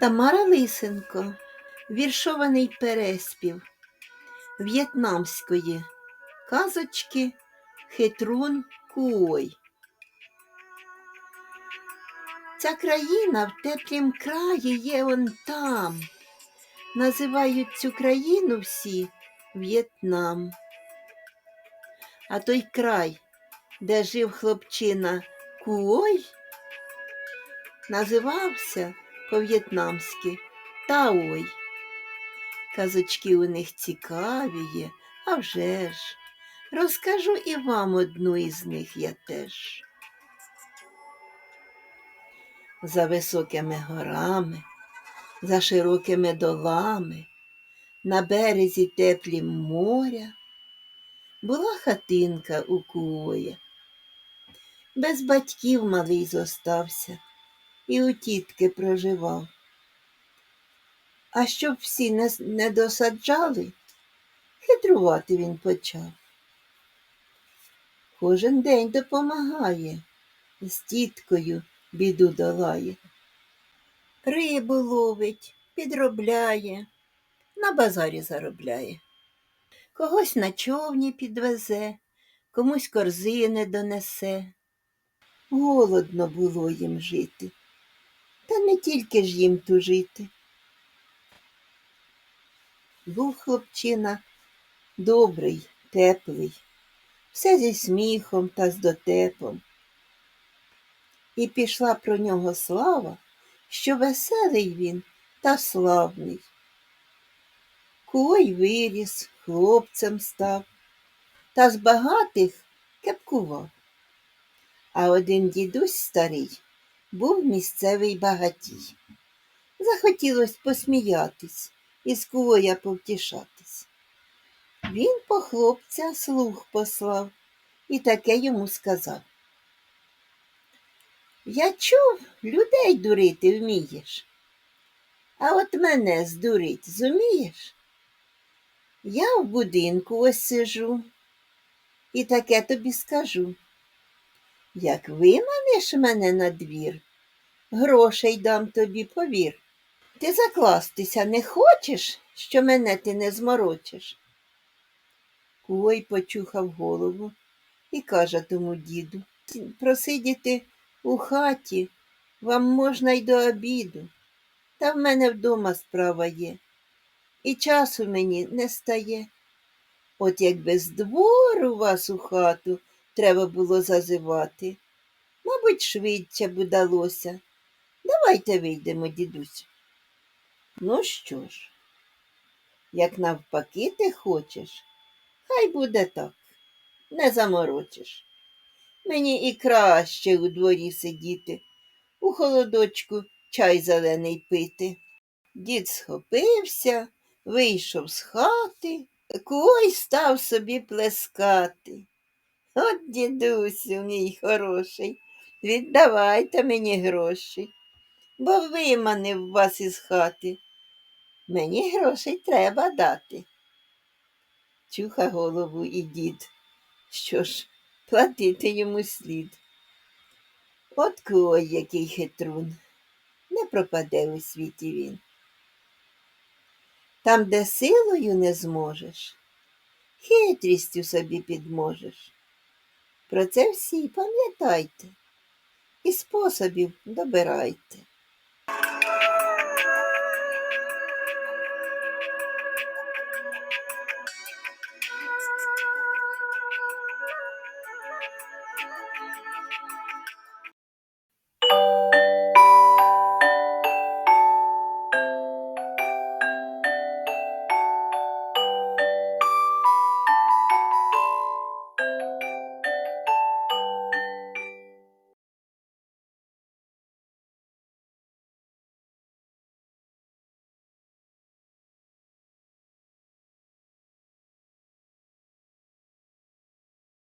Тамара Лисенко, віршований переспів в'єтнамської казочки Хитрун Куой. Ця країна в теплім краї є он там. Називають цю країну всі В'єтнам. А той край, де жив хлопчина Куой, називався по-в'єтнамськи Таой. Казочки у них цікаві є, а вже ж. Розкажу і вам одну із них я теж. За високими горами, за широкими долами, на березі теплі моря, була хатинка у Куоя. Без батьків малий зостався і у тітки проживав. А щоб всі не, досаджали, хитрувати він почав. Кожен день допомагає, з тіткою біду долає. Рибу ловить, підробляє, на базарі заробляє. Когось на човні підвезе, комусь корзини донесе. Голодно було їм жити, та не тільки ж їм тужити. Був хлопчина добрий, теплий, все зі сміхом та з дотепом. І пішла про нього слава, що веселий він та славний. Кой виріс, хлопцем став, та з багатих кепкував. А один дідусь старий був місцевий багатій. Захотілось посміятись і з куоя повтішатись. Він по хлопця слух послав і таке йому сказав. Я чув, людей дурити вмієш, а от мене здурить зумієш? Я в будинку ось сижу і таке тобі скажу. Як виманеш мене на двір, грошей дам тобі, повір. Ти закластися не хочеш, що мене ти не зморочиш? Кой почухав голову і каже тому діду, просидіти у хаті вам можна й до обіду, та в мене вдома справа є, і часу мені не стає. От якби з двору вас у хату треба було зазивати, мабуть, швидше б удалося. Давайте вийдемо, дідусь. Ну що ж, як навпаки ти хочеш, хай буде так, не заморочиш. Мені і краще у дворі сидіти, у холодочку чай зелений пити. Дід схопився, вийшов з хати, кой став собі плескати. От, дідусю мій хороший, віддавайте мені гроші, бо виманив вас із хати. Мені грошей треба дати. Чуха голову і дід. Що ж, платити йому слід. От кой який хитрун, не пропаде у світі він. Там, де силою не зможеш, хитрістю собі підможеш. Про це всі пам'ятайте і способів добирайте.